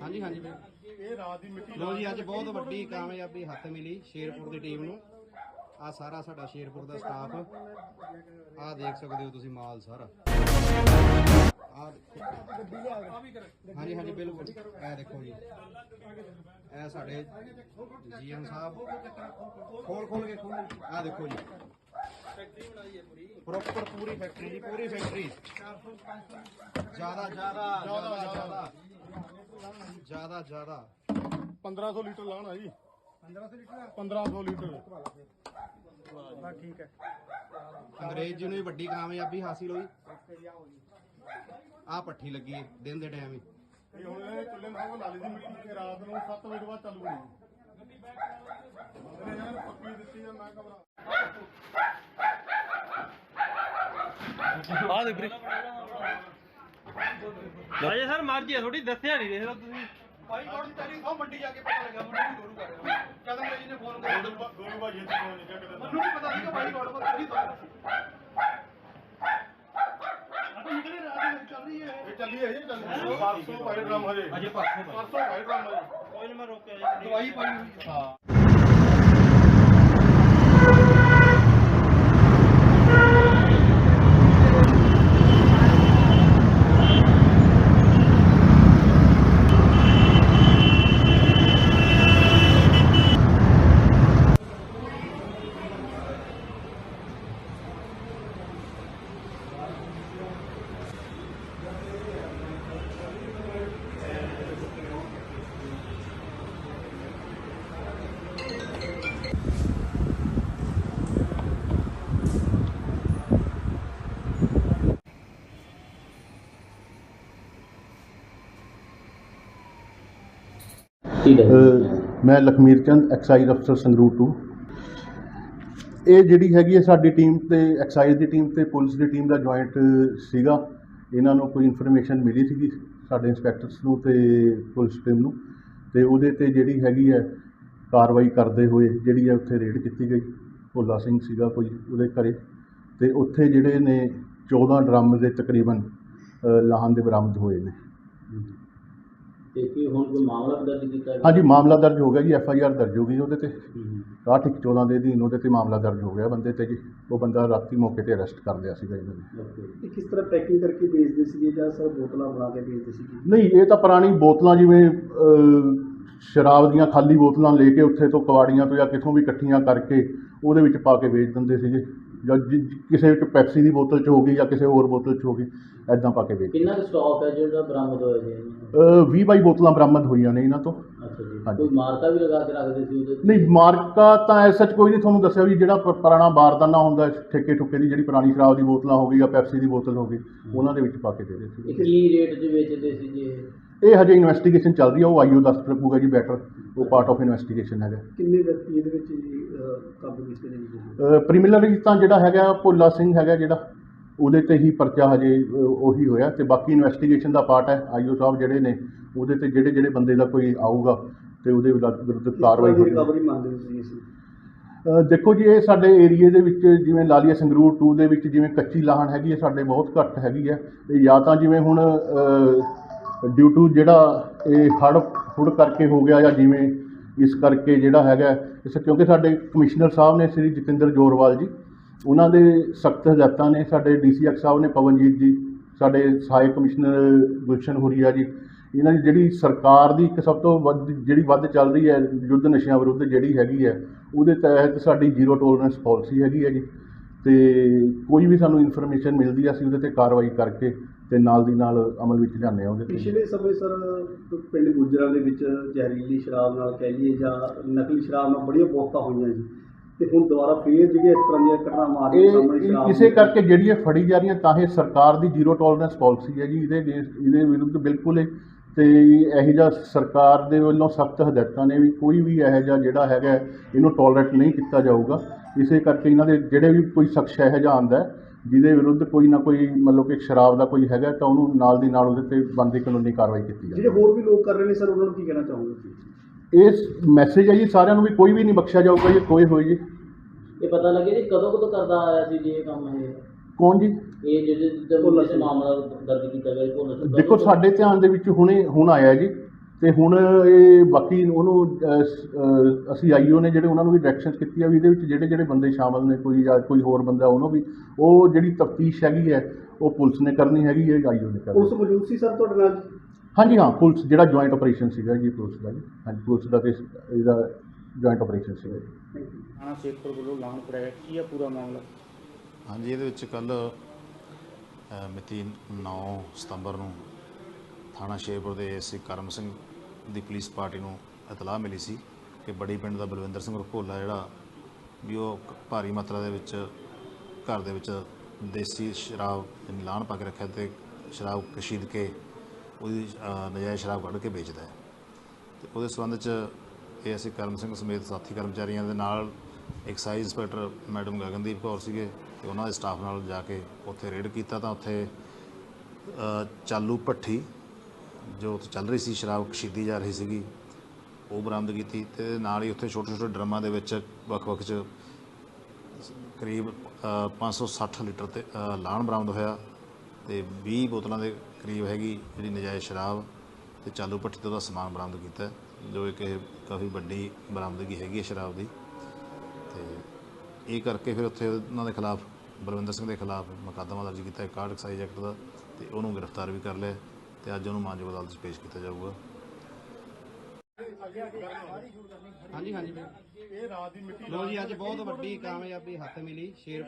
ਹਾਂਜੀ ਹਾਂਜੀ। ਵੀਰ ਇਹ ਰਾਤ ਦੀ ਮਿੱਟੀ ਲੋ ਜੀ ਅੱਜ ਬਹੁਤ ਵੱਡੀ ਕਾਮਯਾਬੀ ਹੱਥ ਮਿਲੀ ਸ਼ੇਰਪੁਰ ਦੀ ਟੀਮ ਨੂੰ। ਆ ਸਾਰਾ ਸਾਡਾ ਸ਼ੇਰਪੁਰ ਦਾ ਸਟਾਫ ਆ ਦੇਖ ਸਕਦੇ ਹੋ ਤੁਸੀਂ ਮਾਲ ਸਾਰਾ। ਆ ਹਾਂਜੀ ਹਾਂਜੀ ਬਿਲਕੁਲ। ਇਹ ਦੇਖੋ ਜੀ। ਇਹ ਸਾਡੇ ਜੀਐਮ ਸਾਹਿਬ। ਖੋਲ ਖੋਲ ਕੇ ਖੋਲ। ਆ ਦੇਖੋ ਜੀ। ਪ੍ਰੋਪਰ ਪੂਰੀ ਫੈਕਟਰੀ ਜੀ ਪੂਰੀ ਫੈਕਟਰੀ ਜ਼ਿਆਦਾ ਜ਼ਿਆਦਾ ਜ਼ਿਆਦਾ ਜ਼ਿਆਦਾ। ਜ਼ਿਆਦਾ ਜ਼ਿਆਦਾ। 1500 ਲੀਟਰ ਲਾਣਾ ਜੀ। 1500 ਲੀਟਰ 1500 ਲੀਟਰ। ਠੀਕ ਹੈ। ਅੰਗਰੇਜ਼ ਜੀ ਨੂੰ ਵੀ ਵੱਡੀ ਕਾਮਯਾਬੀ ਹਾਸਿਲ ਹੋਈ। ਆ ਪੱਠੀ ਲੱਗੀ ਹੈ ਦਿਨ ਦੇ ਟਾਈਮ ਹੀ। ਇਹ ਹੁਣ ਇਹ ਚੁੱਲ੍ਹੇ ਨਾਲ ਨਾਲੀ ਦੀ ਮਿੱਟੀ ਤੇ ਰਾਤ ਨੂੰ 7 ਵਜੇ ਤੋਂ ਬਾਅਦ ਚਾਲੂ ਇਹਨੇ ਯਾਰ ਪੱਕੀ ਦਿੱਤੀ ਆ ਮੈਂ ਕਮਰਾ ਆ ਦੇ ਵੀਰੇ। ਅਜੇ ਸਰ ਮਰਜ਼ੀ ਆ ਥੋੜੀ ਦੱਸਿਆ ਨਹੀਂ ਦੇਖ ਲਓ ਤੁਸੀਂ। ਭਾਈ ਕੌਣ ਤੇਰੀ ਉਹ ਮੰਡੀ ਜਾ ਕੇ ਪਤਾ ਲੱਗਾ ਮੰਡੀ ਗੋਰੂ ਕਰ ਰਿਹਾ ਕਦਮ ਅੰਗਰੇਜ਼ ਨੇ ਫੋਨ ਕਰਿਆ। ਗੋਰੂ ਭਾਜੀ ਇੱਥੇ ਕੋਈ ਨਹੀਂ ਕਿਹਾ ਮੈਨੂੰ ਨਹੀਂ ਪਤਾ ਸੀਗਾ ਭਾਈ ਗੋਰੂ ਕਰ ਰਹੀ ਇਹ ਚੱਲੀ ਹੈ ਜੀ ਚੱਲੀ 500 ਪਾਈ ਡਰਮ ਹਜੇ। ਅਜੇ ਪਾਸੇ 500 ਪਾਈ ਡਰਮ ਹਜੇ। ਕੋਈ ਨਾ ਮੈਂ ਰੋਕਿਆ ਦਵਾਈ ਪਾਈ ਹੋਈ ਹੈ। ਹਾਂ। ਅ, ਮੈਂ ਲਖਮੀਰ ਚੰਦ ਐਕਸਾਈਜ਼ ਅਫਸਰ ਸੰਗਰੂਰ ਟੂ ਇਹ ਜਿਹੜੀ ਹੈਗੀ ਹੈ ਸਾਡੀ ਟੀਮ ਤੇ ਐਕਸਾਈਜ਼ ਦੀ ਟੀਮ ਤੇ ਪੁਲਿਸ ਦੀ ਟੀਮ ਦਾ ਜੁਆਇੰਟ ਸੀਗਾ। ਇਹਨਾਂ ਨੂੰ ਕੋਈ ਇਨਫੋਰਮੇਸ਼ਨ ਮਿਲੀ ਸੀਗੀ ਸਾਡੇ ਇੰਸਪੈਕਟਰਸ ਨੂੰ ਤੇ ਪੁਲਿਸ ਟੀਮ ਨੂੰ। ਤੇ ਉਹਦੇ ਤੇ ਜਿਹੜੀ ਹੈਗੀ ਹੈ ਕਾਰਵਾਈ ਕਰਦੇ ਹੋਏ ਜਿਹੜੀ ਹੈ ਉੱਥੇ ਰੇਡ ਕੀਤੀ ਗਈ। ਭੋਲਾ ਸਿੰਘ ਸੀਗਾ ਕੋਈ ਉਹਦੇ ਘਰੇ। ਤੇ ਉੱਥੇ ਜਿਹੜੇ ਨੇ 14 ਡਰਮ ਦੇ ਤਕਰੀਬਨ ਅ, ਲਾਹਨ ਦੇ ਬਰਾਮਦ ਹੋਏ ਨੇ। ਤੇ ਕੀ ਹੁਣ ਕੋਈ ਮਾਮਲਾ ਦਰਜ ਕੀਤਾ ਗਿਆ? ਹਾਂਜੀ ਮਾਮਲਾ ਦਰਜ ਹੋ ਗਿਆ ਜੀ ਐਫ ਆਈ ਆਰ ਦਰਜ ਹੋ ਗਈ ਉਹਦੇ ਤੇ। 61 14 ਦੇ ਅਧੀਨ ਉਹਦੇ ਤੇ ਮਾਮਲਾ ਦਰਜ ਹੋ ਗਿਆ ਬੰਦੇ ਤੇ ਜੀ। ਉਹ ਬੰਦਾ ਰਾਤੀ ਮੌਕੇ ਤੇ ਅਰੈਸਟ ਕਰ ਲਿਆ ਸੀਗਾ ਇਹਨਾਂ ਨੇ। ਇਹ ਕਿਸ ਤਰ੍ਹਾਂ ਪੈਕਿੰਗ ਕਰਕੇ ਵੇਚਦੇ ਸੀਗੇ ਜਾਂ ਸਰ ਬੋਤਲਾਂ ਬਣਾ ਕੇ ਵੇਚਦੇ ਸੀਗੇ? ਨਹੀਂ ਇਹ ਤਾਂ ਪੁਰਾਣੀ ਬੋਤਲਾਂ ਜਿਵੇਂ ਅਹ, ਸ਼ਰਾਬ ਦੀਆਂ ਖਾਲੀ ਬੋਤਲਾਂ ਲੈ ਕੇ ਉੱਥੇ ਤੋਂ ਕਵਾੜੀਆਂ ਤੋਂ ਜਾਂ ਕਿੱਥੋਂ ਵੀ ਇਕੱਠੀਆਂ ਕਰਕੇ ਉਹਦੇ ਵਿੱਚ ਪਾ ਕੇ ਵੇਚ ਦਿੰਦੇ ਸੀਗੇ। ਜਾਂ ਜਿ- ਕਿਸੇ ਵਿੱਚ ਪੈਪਸੀ ਦੀ ਬੋਤਲ 'ਚ ਹੋ ਗਈ ਜਾਂ ਕਿਸੇ ਹੋਰ ਬੋਤਲ 'ਚ ਹੋ ਗਈ ਐਦਾਂ ਪਾ ਕੇ ਵੇਚ ਕਿੰਨਾ ਕੁ ਸਟਾਕ ਹੈ ਜਿਹੜਾ ਬਰਾਮਦ ਹੋਇਆ ਜੀ ਇਹਨਾਂ ਅਹ, 20 ਬਾਈ ਬੋਤਲਾਂ ਬਰਾਮਦ ਹੋਈਆਂ ਨੇ ਇਹਨਾਂ ਤੋਂ? ਅੱਛਾ ਜੀ ਹਾਂਜੀ। ਕੋਈ ਮਾਰਕਾ ਵੀ ਲਗਾ ਕੇ ਰੱਖਦੇ ਸੀ ਉਹਦੇ ਤੇ? ਨਹੀਂ ਮਾਰਕਾ ਤਾਂ ਐ ਸੱਚ ਕੋਈ ਨਹੀਂ ਤੁਹਾਨੂੰ ਦੱਸਿਆ ਵੀ ਜਿਹੜਾ ਪ- ਪੁਰਾਣਾ ਬਾਰਦਾਨਾ ਹੁੰਦਾ ਠੇਕੇ ਠੁੱਕੇ ਦੀ ਜਿਹੜੀ ਪੁਰਾਣੀ ਸ਼ਰਾਬ ਦੀ ਬੋਤਲਾਂ ਹੋ ਗਈ ਜਾਂ ਪੈਪਸੀ ਦੀ ਬੋਤਲ ਹੋ ਗਈ ਉਹਨਾਂ ਦੇ ਵਿੱਚ ਪਾ ਕੇ ਦੇ ਦੇ ਸੀ ਇਹ ਕੀ ਰੇਟ 'ਚ ਵੇਚਦੇ ਸੀ ਜੀ ਇਹ? ਇਹ ਹਜੇ ਇਨਵੈਸਟੀਗੇਸ਼ਨ ਚੱਲ ਰਹੀ ਹੈ ਉਹ ਆਈਓ ਦੱਸ ਸਕੂਗਾ ਜੀ ਬੈਟਰ ਉਹ ਪਾਰਟ ਆਫ ਇਨਵੈਸਟੀਗੇਸ਼ਨ ਹੈਗਾ। ਕਿੰਨੇ ਵਿਅਕਤੀ ਇਹਦੇ ਵਿੱਚ ਜੀ ਕਾਬੂ ਕੀਤੇ ਨੇ ਤਾਂ ਜਿਹੜਾ ਹੈਗਾ ਭੋਲਾ ਸਿੰਘ ਹੈਗਾ ਜਿਹੜਾ ਉਹਦੇ ਤੇ ਹੀ ਪਰਚਾ ਹਜੇ ਉਹੀ ਹੋਇਆ ਤੇ ਬਾਕੀ ਇਨਵੈਸਟੀਗੇਸ਼ਨ ਦਾ ਪਾਰਟ ਹੈ ਆਈਓ ਸਾਹਿਬ ਜਿਹੜੇ ਨੇ ਉਹਦੇ ਤੇ ਜਿਹੜੇ ਜਿਹੜੇ ਬੰਦੇ ਦਾ ਕੋਈ ਆਊਗਾ ਤੇ ਉਹਦੇ ਵਿਰੁੱਧ ਕਾਰਵਾਈ ਹੋਵੇਗੀ ਦੇਖੋ ਜੀ ਇਹ ਸਾਡੇ ਏਰੀਏ ਦੇ ਵਿੱਚ ਜਿਵੇਂ ਲਾਲੀਆ ਸੰਗਰੂਰ 2 ਦੇ ਵਿੱਚ ਜਿਵੇਂ ਕੱਚੀ ਲਾਹਣ ਹੈਗੀ ਹੈ ਸਾਡੇ ਬਹੁਤ ਘੱਟ ਹੈਗੀ ਹੈ ਇਹ ਜਾਂ ਤਾਂ ਜਿਵੇਂ ਹੁਣ ਡਿਊ ਟੂ ਜਿਹੜਾ ਇਹ ਹੜ੍ਹ ਫੁੜ ਕਰਕੇ ਹੋ ਗਿਆ ਜਾਂ ਜਿਵੇਂ ਇਸ ਕਰਕੇ ਜਿਹੜਾ ਹੈਗਾ ਇਸ ਕਿਉਂਕਿ ਸਾਡੇ ਕਮਿਸ਼ਨਰ ਸਾਹਿਬ ਨੇ ਸ੍ਰੀ ਜਤਿੰਦਰ ਜੋਰਵਾਲ ਜੀ, ਉਹਨਾਂ ਦੇ ਸਖਤ ਹਦਾਇਤਾਂ ਨੇ, ਸਾਡੇ ਡੀਸੀਐਕਸ ਸਾਹਿਬ ਨੇ, ਪਵਨਜੀਤ ਜੀ, ਸਾਡੇ ਸਹਾਇਕ ਕਮਿਸ਼ਨਰ ਗੁਲਸ਼ਨ ਹੁਰੀਆ ਜੀ, ਇਹਨਾਂ ਦੀ ਜਿਹੜੀ ਸਰਕਾਰ ਦੀ ਇੱਕ ਸਭ ਤੋਂ ਵੱਧ, ਜਿਹੜੀ ਵੱਧ ਚੱਲ ਰਹੀ ਹੈ, ਯੁੱਧ ਨਸ਼ਿਆਂ ਵਿਰੁੱਧ ਜਿਹੜੀ ਹੈਗੀ ਹੈ, ਉਹਦੇ ਤਹਿਤ ਸਾਡੀ ਜ਼ੀਰੋ ਟੋਲਰੈਂਸ ਪਾਲਿਸੀ ਹੈਗੀ ਹੈ ਜੀ, ਤੇ ਕੋਈ ਵੀ ਸਾਨੂੰ ਇਨਫੋਰਮੇਸ਼ਨ ਮਿਲਦੀ ਹੈ, ਅਸੀਂ ਉਹਦੇ ਤੇ ਕਾਰਵਾਈ ਕਰਕੇ ਤੇ ਨਾਲ ਦੀ ਨਾਲ ਅਮਲ ਵਿੱਚ ਲਿਆਉਂਦੇ ਹਾਂ ਉਹਦੇ ਤੇ। ਪਿਛਲੇ ਸਮੇਂ ਸਰ ਪਿੰਡ ਗੁਜਰਾਂ ਦੇ ਵਿੱਚ ਜ਼ਹਿਰੀਲੀ ਸ਼ਰਾਬ ਨਾਲ ਕਹਿ ਲਈਏ ਜਾਂ ਨਕਲੀ ਸ਼ਰਾਬ ਨਾਲ ਬੜੀਆਂ ਮੌਤਾਂ ਹੋਈਆਂ ਜੀ। ਤੇ ਹੁਣ ਦੁਬਾਰਾ ਫੇਰ ਜਿਹੜੀਆਂ ਇਸ ਤਰ੍ਹਾਂ ਦੀਆਂ ਘਟਨਾਵਾਂ ਆ ਰਹੀਆਂ ਸਾਹਮਣੇ ਇਹ ਸ਼ਰਾਬ ਇਸੇ ਦੀਆਂ। ਕਰਕੇ ਜਿਹੜੀ ਇਹ ਫੜੀ ਜਾ ਰਹੀਆਂ ਤਾਂ ਇਹ ਸਰਕਾਰ ਦੀ ਜ਼ੀਰੋ ਟੋਲਰੈਂਸ ਪਾਲਿਸੀ ਹੈ ਜੀ। ਇਹਦੇ ਇਹਦੇ ਵਿਰੁੱਧ ਬਿਲਕੁਲ ਹੀ ਤੇ ਇਹੋ ਜਿਹਾ ਸਰਕਾਰ ਦੇ ਵੱਲੋਂ ਸਖਤ ਹਦਾਇਤਾਂ ਨੇ ਵੀ ਕੋਈ ਵੀ ਇਹੋ ਜਿਹਾ ਜਿਹੜਾ ਹੈਗਾ ਹੈ, ਇਹਨੂੰ ਟੋਲਰੇਟ ਨਹੀਂ ਕੀਤਾ ਜਾਊਗਾ। ਇਸੇ ਕਰਕੇ ਇਹਨਾਂ ਦੇ ਜਿਹੜੇ ਵੀ ਕੋਈ ਸ਼ਖਸ ਇਹੋ ਜਿਹਾ ਆਉਂਦਾ ਹੈ, ਜਿਹਦੇ ਵਿਰੁੱਧ ਕੋਈ ਨਾ ਕੋਈ ਮਤਲਬ ਕਿ ਸ਼ਰਾਬ ਦਾ ਕੋਈ ਹੈਗਾ ਤਾਂ ਉਹਨੂੰ ਨਾਲ ਦੀ ਨਾਲ ਉਹਦੇ ਤੇ ਬਣਦੀ ਕਾਨੂੰਨੀ ਕਾਰਵਾਈ ਕੀਤੀ ਜਾਵੇ। ਜਿਹੜੇ ਹੋਰ ਵੀ ਲੋਕ ਕਰ ਰਹੇ ਨੇ ਸਰ ਉਹਨਾਂ ਨੂੰ ਕੀ ਕਹਿਣਾ ਚਾਹੋਗੇ ਇਸ ਮੈਸੇਜ ਹੈ ਜੀ ਸਾਰਿਆਂ ਨੂੰ ਵੀ ਕੋਈ ਵੀ ਨਹੀਂ ਬਖਸ਼ਿਆ ਜਾਊਗਾ ਜੀ ਕੋਈ ਹੋਈ ਜੀ। ਇਹ ਪਤਾ ਲੱਗਿਆ ਜੀ ਕਦੋਂ ਕਦੋਂ ਕਰਦਾ ਆਇਆ ਸੀ ਜੀ ਇਹ ਕੰਮ ਇਹ? ਕੌਣ ਜੀ? ਇਹ ਜਿਹੜੇ। ਮਾਮਲਾ ਦਰਜ ਕੀਤਾ ਗਿਆ ਸਿੰਘ। ਦੇਖੋ ਸਾਡੇ ਧਿਆਨ ਦੇ ਵਿੱਚ ਹੁਣੇ ਹੁਣ ਆਇਆ ਜੀ। ਤੇ ਹੁਣ ਇਹ ਬਾਕੀ ਉਹਨੂੰ ਅਸੀਂ ਆਈਓ ਨੇ ਜਿਹੜੇ ਉਹਨਾਂ ਨੂੰ ਵੀ ਡਾਇਰੈਕਸ਼ਨਸ ਕੀਤੀ ਆ ਵੀ ਇਹਦੇ ਵਿੱਚ ਜਿਹੜੇ ਜਿਹੜੇ ਬੰਦੇ ਸ਼ਾਮਲ ਨੇ ਕੋਈ ਜਾਂ ਕੋਈ ਹੋਰ ਬੰਦਾ ਉਹਨੂੰ ਵੀ ਉਹ ਜਿਹੜੀ ਤਫਤੀਸ਼ ਹੈਗੀ ਹੈ ਉਹ ਪੁਲਿਸ ਨੇ ਕਰਨੀ ਹੈਗੀ ਹੈ ਆਈਓ ਨੇ ਕਰਨੀ। ਪੁਲਿਸ ਮੌਜੂਦ ਸੀ ਸਰ ਤੁਹਾਡੇ ਨਾਲ? ਹਾਂਜੀ ਹਾਂ ਪੁਲਿਸ ਜਿਹੜਾ ਜੁਆਇੰਟ ਆਪਰੇਸ਼ਨ ਸੀਗਾ ਜੀ ਪੁਲਿਸ ਦਾ ਜੀ। ਹਾਂਜੀ ਪੁਲਿਸ ਦਾ ਤੇ ਇਹਦਾ ਜੁਆਇੰਟ ਆਪਰੇਸ਼ਨ ਸੀਗਾ ਜੀ। ਥਾਣਾ ਸ਼ੇਖਪੁਰ ਵੱਲੋਂ ਲਾਉਣ ਕਰਾਇਆ ਕੀ ਆ ਪੂਰਾ ਮਾਮਲਾ? ਹਾਂਜੀ ਇਹਦੇ ਵਿੱਚ ਕੱਲ ਮਿਤੀ 9 ਸਤੰਬਰ ਨੂੰ ਥਾਣਾ ਸ਼ੇਰਪੁਰ ਦੇ ਏਸੀ ਕਰਮ ਸਿੰਘ ਦੀ ਪੁਲਿਸ ਪਾਰਟੀ ਨੂੰ ਇਤਲਾਹ ਮਿਲੀ ਸੀ ਕਿ ਬੜੀ ਪਿੰਡ ਦਾ ਬਲਵਿੰਦਰ ਸਿੰਘ ਰਖੋਲਾ ਜਿਹੜਾ ਵੀ ਉਹ ਭਾਰੀ ਮਾਤਰਾ ਦੇ ਵਿੱਚ ਘਰ ਦੇ ਵਿੱਚ ਦੇਸੀ ਸ਼ਰਾਬ ਦੀ ਲਾਣ ਪਾ ਕੇ ਰੱਖਿਆ ਤੇ ਸ਼ਰਾਬ ਕਸ਼ੀਦ ਕੇ ਉਹਦੀ ਨਜਾਇਜ਼ ਸ਼ਰਾਬ ਕੱਢ ਕੇ ਵੇਚਦਾ ਹੈ। ਤੇ ਉਹਦੇ ਸੰਬੰਧ ਚ ਇਹ ਅਸੀਂ ਕਰਮ ਸਿੰਘ ਸਮੇਤ ਸਾਥੀ ਕਰਮਚਾਰੀਆਂ ਦੇ ਨਾਲ excise inspector madam Gagandeep Kaur ਸੀਗੇ ਤੇ ਉਹਨਾਂ ਦੇ ਸਟਾਫ ਨਾਲ ਜਾ ਕੇ ਉੱਥੇ ਰੇਡ ਕੀਤਾ ਤਾਂ ਉੱਥੇ ਚਾਲੂ ਭੱਠੀ ਜੋ ਉੱਥੇ ਚੱਲ ਰਹੀ ਸੀ ਸ਼ਰਾਬ ਕਸ਼ੀਦੀ ਜਾ ਰਹੀ ਸੀਗੀ ਉਹ ਬਰਾਮਦ ਕੀਤੀ ਤੇ ਨਾਲ ਹੀ ਉੱਥੇ ਛੋਟੇ ਛੋਟੇ ਡਰਮਾਂ ਦੇ ਵਿੱਚ ਵੱਖ-ਵੱਖ ਚ ਕਰੀਬ ਅ, 560 ਲੀਟਰ ਤੇ ਲਾਣ ਬਰਾਮਦ ਹੋਇਆ ਤੇ 20 ਬੋਤਲਾਂ ਦੇ ਕਰੀਬ ਹੈਗੀ ਜਿਹੜੀ ਨਜਾਇਜ਼ ਸ਼ਰਾਬ ਤੇ ਚਾਲੂ ਭੱਠੀ ਤੋਂ ਦਾ ਸਮਾਨ ਬਰਾਮਦ ਕੀਤਾ ਜੋ ਇੱਕ ਇਹ ਕਾਫੀ ਵੱਡੀ ਬਰਾਮਦਗੀ ਹੈਗੀ ਹੈ ਸ਼ਰਾਬ ਦੀ ਤੇ ਇਹ ਕਰਕੇ ਫਿਰ ਉੱਥੇ ਉਹਨਾਂ ਦੇ ਖਿਲਾਫ ਬਲਵਿੰਦਰ ਸਿੰਘ ਦੇ ਖਿਲਾਫ ਮੁਕੱਦਮਾ ਦਰਜ ਕੀਤਾ ਹੈ ਕਾਰਡ ਐਕਸਾਈਜ਼ ਐਕਟ ਦਾ ਤੇ ਉਹਨੂੰ ਗ੍ਰਿਫਤਾਰ ਵੀ ਕਰ ਲਿਆ। ਤੇ ਅੱਜ ਉਹਨੂੰ ਮਾਨਯੋਗ ਅਦਾਲਤ 'ਚ ਪੇਸ਼ ਕੀਤਾ ਜਾਊਗਾ ਹਾਂਜੀ ਹਾਂਜੀ। ਇਹ ਰਾਤ ਦੀ ਮਿੱਟੀ ਲੋ ਜੀ ਅੱਜ ਬਹੁਤ ਵੱਡੀ ਕਾਮਯਾਬੀ ਹੱਥ ਮਿਲੀ ਸ਼ੇਰਪੁਰ